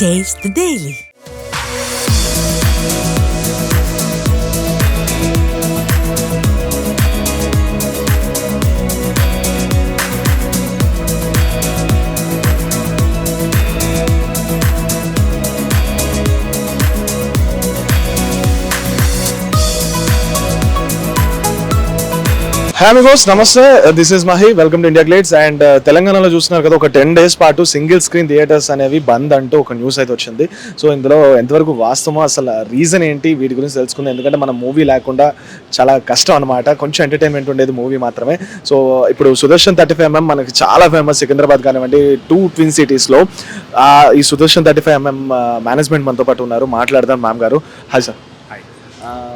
Taste the Daily. Hi amigos నమస్తే this is Mahi welcome to India Glitz and తెలంగాణలో చూస్తున్నారు కదా ఒక టెన్ డేస్ పాటు సింగిల్ స్క్రీన్ థియేటర్స్ అనేవి బంద్ అంటూ ఒక న్యూస్ అయితే వచ్చింది. సో ఇందులో ఎంతవరకు వాస్తవమో అసలు రీజన్ ఏంటి? వీటి గురించి తెలుసుకుందాం. ఎందుకంటే మన మూవీ లేకుండా చాలా కష్టం అనమాట కొంచెం ఎంటర్టైన్మెంట్ ఉండేది మూవీ మాత్రమే. సో ఇప్పుడు సుదర్శన్ థర్టీ ఫైవ్ ఎంఎం మనకి చాలా ఫేమస్ సికింద్రాబాద్ కానివ్వండి టూ ట్విన్ సిటీస్లో ఈ Sudarshan thirty five MM management మనతో పాటు ఉన్నారు. మాట్లాడదాం మ్యామ్ గారు. హాయ్ సార్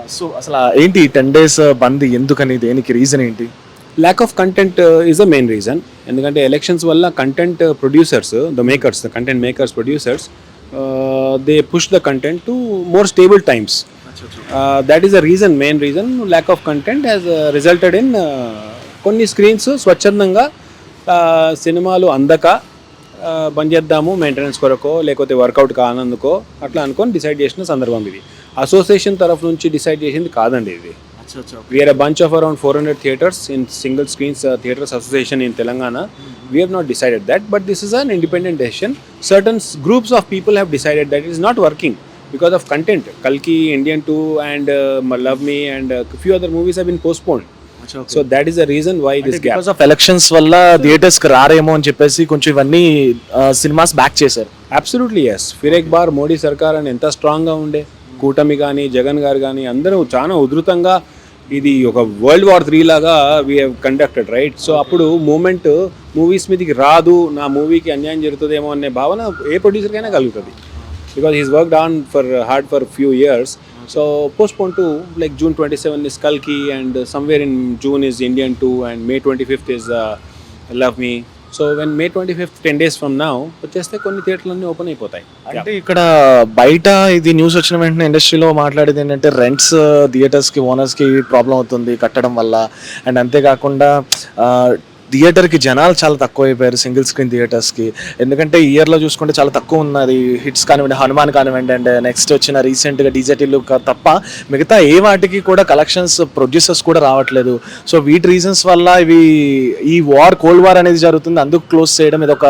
సో అసలు ఏంటి టెన్ డేస్ బంద్ ఎందుకని దేనికి రీజన్ ఏంటి? Lack of content is the main reason ఎందుకంటే ఎలక్షన్స్ వల్ల content producers the makers the content makers producers they push the content to more stable times that is the reason main reason lack of content has resulted in uh, కొన్ని screens స్వచ్ఛందంగా uh, సినిమాలు అందక uh, బంద్ చేద్దాము maintenance కొరకు లేకపోతే work out కానందుకో అట్లా అనుకొని decide చేసిన సందర్భం ఇది. అసోసియేషన్ తరఫు నుంచి డిసైడ్ చేసింది కాదండి ఇది. We are bunch of around four hundred theatres in single screens theatres association in Telangana we are not decided that but this is an independent decision certain groups of people have decided that is not working because of content కల్కి Indian two and love me and few other movies been postponed that is the reason why this gap. Because of elections వల్ల థియేటర్స్కి రారేమో అని చెప్పేసి కొంచెం ఇవన్నీ cinemas back చేశారు. Absolutely yes ఫిరేక్ బార్ మోడీ సర్కార్ అని ఎంత స్ట్రాంగ్గా ఉండే కూటమి కానీ జగన్ గారు కానీ అందరూ చాలా ఉధృతంగా ఇది ఒక వరల్డ్ వార్ త్రీ లాగా we have conducted right so అప్పుడు మూమెంట్ మూవీస్ మీదకి రాదు నా మూవీకి అన్యాయం జరుగుతుందేమో అనే భావన ఏ ప్రొడ్యూసర్కైనా కలుగుతుంది. Because he's worked on for hard for few years so postpone to like June twenty seven is కల్కి and somewhere in June is Indian two and May twenty fifth is love me so when May twenty fifth ten days from now వచ్చేస్తే కొన్ని థియేటర్లన్నీ open అయిపోతాయి. అంటే ఇక్కడ బయట ఇది news వచ్చిన వెంటనే ఇండస్ట్రీలో మాట్లాడేది ఏంటంటే రెంట్స్ థియేటర్స్కి ఓనర్స్కి ప్రాబ్లం అవుతుంది కట్టడం వల్ల. అండ్ అంతేకాకుండా థియేటర్కి జనాలు చాలా తక్కువ అయిపోయారు సింగిల్ స్క్రీన్ థియేటర్స్కి. ఎందుకంటే ఇయర్లో చూసుకుంటే చాలా తక్కువ ఉన్నది హిట్స్ కానివ్వండి హనుమాన్ కానివ్వండి అండ్ నెక్స్ట్ వచ్చిన రీసెంట్గా డీజేటీలు తప్ప మిగతా ఏ వాటికి కూడా కలెక్షన్స్ ప్రొడ్యూసర్స్ కూడా రావట్లేదు. సో వీటి రీజన్స్ వల్ల ఇవి ఈ వార్ కోల్డ్ వార్ అనేది జరుగుతుంది. అందుకు క్లోజ్ చేయడం ఇది ఒక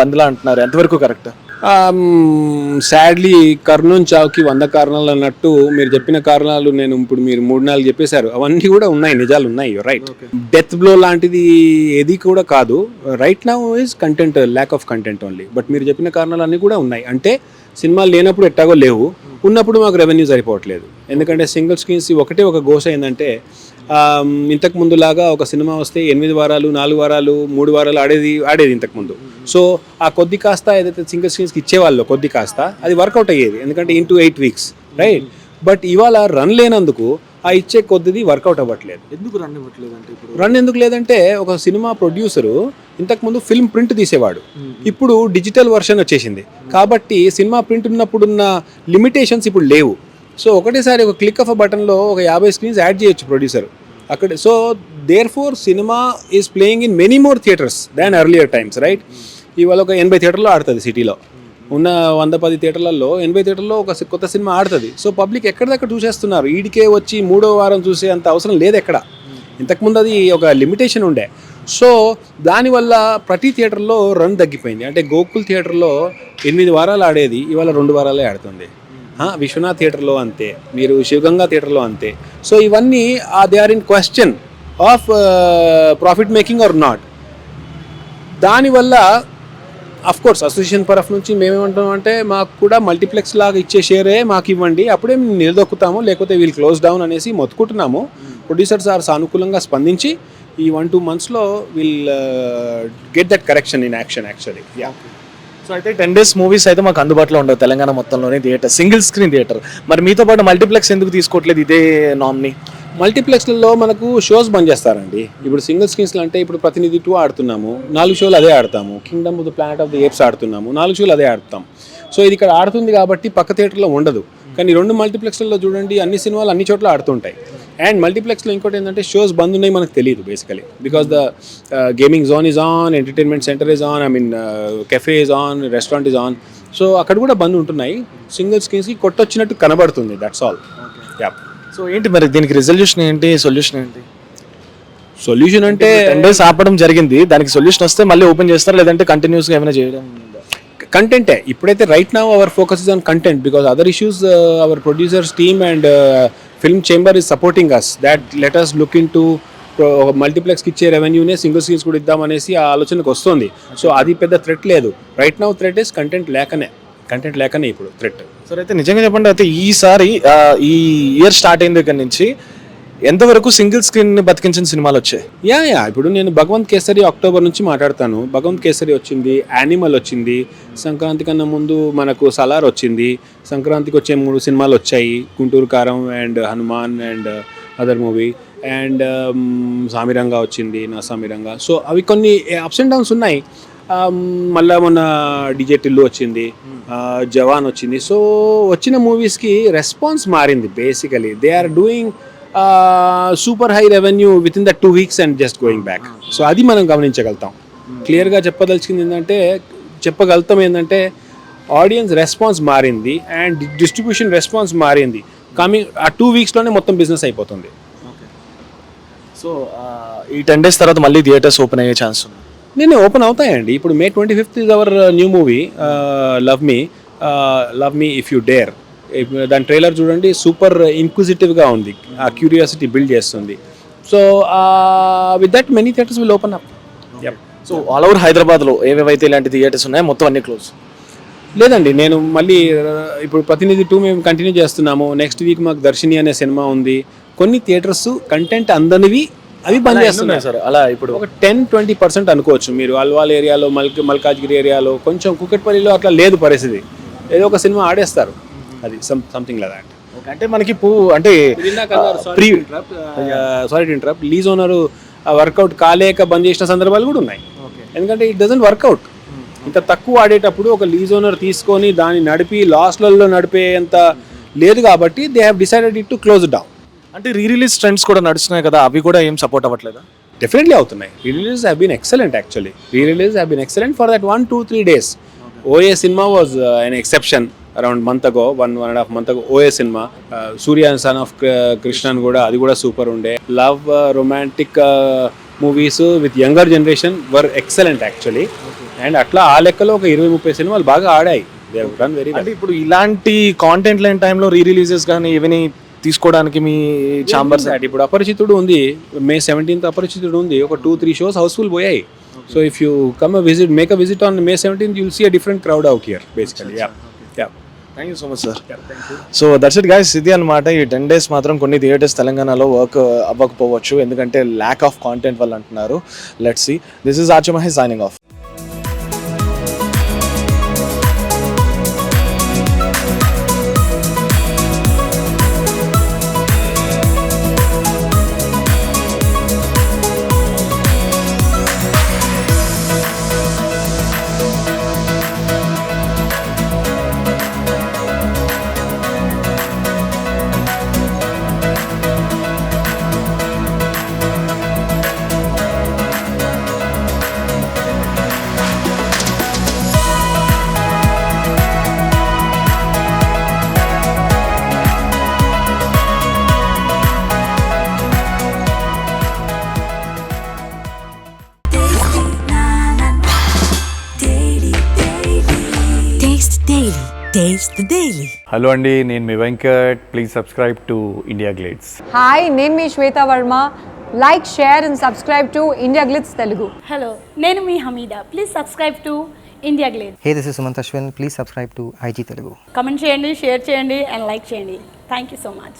బంద్లా అంటున్నారు. ఎంతవరకు కరెక్ట్? సాడ్లీ కర్నూన్ చావుకి వంద కారణాలు అన్నట్టు మీరు చెప్పిన కారణాలు నేను ఇప్పుడు మీరు మూడు నాలుగు చెప్పేశారు. అవన్నీ కూడా ఉన్నాయి నిజాలు ఉన్నాయి. రైట్ డెత్ బ్లో లాంటిది ఏది కూడా కాదు. Right now is content lack of content only but మీరు చెప్పిన కారణాలు అన్నీ కూడా ఉన్నాయి. అంటే సినిమాలు లేనప్పుడు ఎట్టాగో లేవు. ఉన్నప్పుడు మాకు రెవెన్యూ సరిపోవట్లేదు. ఎందుకంటే సింగిల్ స్క్రీన్స్ ఒకటే ఒక గోస ఏంటంటే ఇంతకు ముందులాగా ఒక సినిమా వస్తే ఎనిమిది వారాలు నాలుగు వారాలు మూడు వారాలు ఆడేది ఆడేది ఇంతకు ముందు. సో ఆ కొద్ది కాస్త ఏదైతే సింగిల్ స్క్రీన్స్కి ఇచ్చేవాళ్ళు కొద్ది కాస్త అది వర్కౌట్ అయ్యేది. ఎందుకంటే into eight weeks right but ఇవాళ రన్ లేనందుకు ఆ ఇచ్చే కొద్దిది వర్కౌట్ అవ్వట్లేదు. ఎందుకు రన్ ఇవ్వట్లేదు అంటే ఇప్పుడు? రన్ ఎందుకు లేదంటే ఒక సినిమా ప్రొడ్యూసరు ఇంతకుముందు ఫిల్మ్ ప్రింట్ తీసేవాడు. ఇప్పుడు డిజిటల్ వర్షన్ వచ్చేసింది. కాబట్టి సినిమా ప్రింట్ ఉన్నప్పుడున్న లిమిటేషన్స్ ఇప్పుడు లేవు. సో ఒకటేసారి ఒక క్లిక్ ఆఫ్ బటన్లో ఒక యాభై స్క్రీన్స్ యాడ్ చేయొచ్చు ప్రొడ్యూసర్ అక్కడ so therefore cinema is playing in many more theatres than earlier times right ఇవాళ ఒక ఎనభై థియేటర్లో ఆడుతుంది సిటీలో. ఉన్న వంద పది థియేటర్లలో ఎనభై థియేటర్లో ఒక సి- కొత్త సినిమా ఆడుతుంది. So public ఎక్కడిదక్కడ చూసేస్తున్నారు? ఈడికే వచ్చి మూడో వారం చూసే అంత అవసరం లేదు ఎక్కడ? ఇంతకుముందు అది ఒక లిమిటేషన్ ఉండే. సో దానివల్ల ప్రతి థియేటర్లో రన్ తగ్గిపోయింది. అంటే గోకుల్ థియేటర్లో ఎనిమిది వారాలు ఆడేది ఇవాళ రెండు వారాలే ఆడుతుంది. విశ్వనాథ్ థియేటర్లో అంతే మీరు శివగంగా థియేటర్లో అంతే. సో ఇవన్నీ they are in question of profit making or not దానివల్ల అఫ్ కోర్స్ అసోసియేషన్ తరఫు నుంచి మేమేమంటాం అంటే మాకు కూడా మల్టీప్లెక్స్ లాగా ఇచ్చే షేరే మాకు ఇవ్వండి. అప్పుడే మేము నిలదొక్కుతాము. లేకపోతే వీళ్ళు క్లోజ్ డౌన్ అనేసి మొత్తుకుంటున్నాము. ప్రొడ్యూసర్ సార్ సానుకూలంగా స్పందించి ఈ వన్ టూ మంత్స్లో will get that correction in action actually yeah so అయితే టెన్ డేస్ మూవీస్ అయితే మాకు అందుబాటులో ఉండవు తెలంగాణ మొత్తంలోనే థియేటర్ సింగిల్ స్క్రీన్ థియేటర్ మరి మీతో పాటు మల్టీప్లెక్స్ ఎందుకు తీసుకోవట్లేదు ఇదే నామ్ని మల్టీప్లెక్స్లలో మనకు షోస్ బంద్ చేస్తారండి. ఇప్పుడు సింగిల్ స్క్రీన్స్లో అంటే ఇప్పుడు ప్రతినిధి టూ ఆడుతున్నాము నాలుగు షోలు అదే ఆడతాము. Kingdom of the planet of the apes ఆడుతున్నాము నాలుగు షోలు అదే ఆడతాం. సో ఇది ఇక్కడ ఆడుతుంది కాబట్టి పక్క థియేటర్లో ఉండదు. కానీ రెండు మల్టీప్లెక్స్లలో చూడండి అన్ని సినిమాలు అన్ని చోట్ల ఆడుతుంటాయి. అండ్ మల్టీప్లెక్స్లో ఇంకోటి ఏంటంటే షోస్ బంద్ ఉన్నాయి మనకు తెలియదు basically because the gaming zone is on entertainment centre is on I mean cafe is on restaurant is on so అక్కడ కూడా బంద్ ఉంటున్నాయి. సింగిల్ స్క్రీన్స్కి కొట్టొచ్చినట్టు కనబడుతుంది దట్స్ ఆల్ యాప్ సో ఏంటి మరి దీనికి రిజల్యూషన్ ఏంటి? సొల్యూషన్ ఏంటి? సొల్యూషన్ అంటే టెన్ డేస్ ఆపడం జరిగింది. దానికి సొల్యూషన్ వస్తే మళ్ళీ ఓపెన్ చేస్తారా? లేదంటే కంటిన్యూస్గా ఏమైనా చేయడం? కంటెంటే ఇప్పుడైతే right now our focus is on content because other issues our producers team and film chamber is supporting us that let us look into మల్టీప్లెక్స్కి ఇచ్చే రెవెన్యూనే సింగిల్ స్క్రీన్స్ కూడా ఇద్దామనేసి ఆ ఆలోచనకు వస్తుంది. సో అది పెద్ద థ్రెట్ లేదు. Right now threat is content లేకనే. కంటెంట్ లేకనే ఇప్పుడు థ్రెట్ సరే అయితే నిజంగా చెప్పండి అయితే ఈసారి ఈ ఇయర్ స్టార్ట్ అయిన దగ్గర నుంచి ఎంతవరకు సింగిల్ స్క్రీన్ బతికించిన సినిమాలు వచ్చాయి? Yeah yeah. ఇప్పుడు నేను భగవంత్ కేసరి అక్టోబర్ నుంచి మాట్లాడతాను. భగవంత్ కేసరి వచ్చింది యానిమల్ వచ్చింది సంక్రాంతి కన్నా ముందు మనకు సలార్ వచ్చింది సంక్రాంతికి వచ్చే మూడు సినిమాలు వచ్చాయి Guntur Kaaram and Hanuman and other movie and Saami Ranga వచ్చింది నా సామిరంగా. సో అవి కొన్ని అప్స్ అండ్ డౌన్స్ ఉన్నాయి. మళ్ళా మొన్న డిజే టిల్లు వచ్చింది uh, జవాన్ వచ్చింది. సో వచ్చిన మూవీస్కి రెస్పాన్స్ మారింది basically they are doing super high revenue within the two weeks and just going back so అది మనం గమనించగలుగుతాం. క్లియర్గా చెప్పదలుచుకుంది ఏంటంటే చెప్పగలుగుతాం ఏంటంటే ఆడియన్స్ రెస్పాన్స్ మారింది అండ్ డిస్ట్రిబ్యూషన్ రెస్పాన్స్ మారింది. కమింగ్ ఆ టూ వీక్స్లోనే మొత్తం బిజినెస్ అయిపోతుంది. సో ఈ టెన్ డేస్ తర్వాత మళ్ళీ థియేటర్స్ ఓపెన్ అయ్యే ఛాన్స్ ఉంది. నేను ఓపెన్ అవుతాయండి. ఇప్పుడు May twenty fifth is our new movie love me love me if you dare దాని ట్రైలర్ చూడండి సూపర్ ఇన్క్విజిటివ్గా ఉంది. ఆ క్యూరియాసిటీ బిల్డ్ చేస్తుంది. So with that many theatres will open up so all over హైదరాబాద్లో ఏవేవైతే ఇలాంటి థియేటర్స్ ఉన్నాయో మొత్తం అన్ని క్లోజ్ లేదండి నేను మళ్ళీ uh, ఇప్పుడు ప్రతినిధి టూ మేము కంటిన్యూ చేస్తున్నాము. నెక్స్ట్ వీక్ మాకు దర్శిని అనే సినిమా ఉంది. కొన్ని థియేటర్స్ కంటెంట్ అందనివి అవి బంద్ చేస్తున్నాయి సార్. అలా ఇప్పుడు ఒక టెన్ ట్వంటీ పర్సెంట్ అనుకోవచ్చు మీరు. అల్వాల్ ఏరియాలో మల్క మల్కాజ్గిరి ఏరియాలో కొంచెం కుకట్పల్లిలో అట్లా లేదు పరిస్థితి. ఏదో ఒక సినిమా ఆడేస్తారు. అది సంథింగ్ లైక్ దాట్ Okay, అంటే మనకి పూ అంటే sorry to interrupt lease owner work out కాలేక bandh చేసిన సందర్భాలు కూడా ఉన్నాయి. ఎందుకంటే ఇట్ డజంట్ వర్కౌట్ ఇంత తక్కువ ఆడేటప్పుడు ఒక లీజ్ ఓనర్ తీసుకొని దాన్ని నడిపి లాస్లలో నడిపేంత లేదు కాబట్టి they have decided it to close down అంటే రీ రిలీజ్ ట్రెండ్స్ కూడా నడుస్తున్నాయి కదా అవి కూడా ఏం సపోర్ట్ అవ్వట్లేదా? డెఫినెట్లీ అవుతున్నాయి. Re release have been excellent actually re release have been excellent for that one two three days Oy cinema was an exception around month ago one one and half month ago Oy cinema Surya son of Krishnan కూడా అది కూడా super ఉండే. Love romantic movies with younger generation were excellent actually and అట్లా ఆ లెక్కలో ఒక ఇరవై ముప్పై సినిమాలు బాగా ఆడాయి. వెరీ అంటే ఇప్పుడు ఇలాంటి కాంటెంట్ లేని టైంలో రీ రిలీజెస్ కానీ ఇవన్నీ తీసుకోవడానికి మీ ఛాంబర్స్ ఇప్పుడు అపరిచితుడు ఉంది. మే సెవెంటీన్త్ అపరిచితుడు ఉంది. ఒక two three shows house full పోయాయి. So if you come a visit make a visit on May seventeenth you'll see a different crowd out here basically yeah yeah thank you so much sir so that's it guys ఇది అనమాట ఈ ten days మాత్రం కొన్ని theatres తెలంగాణలో work అవ్వకపోవచ్చు. ఎందుకంటే lack of content వల్ల అంటున్నారు. Let's see this is Achu Mahesh signing off The Daily. Hello అండి నేను మీ Venkat. Please subscribe to India Glitz hi నేను మీ Shweta Varma. Like share and subscribe to India Glitz Telugu hello నేను మీ Hameeda. Please subscribe to India Glitz Hey, this is Sumant Ashwin. Please subscribe to IG Telugu. Comment చేయండి share చేయండి and like చేయండి. Thank you so much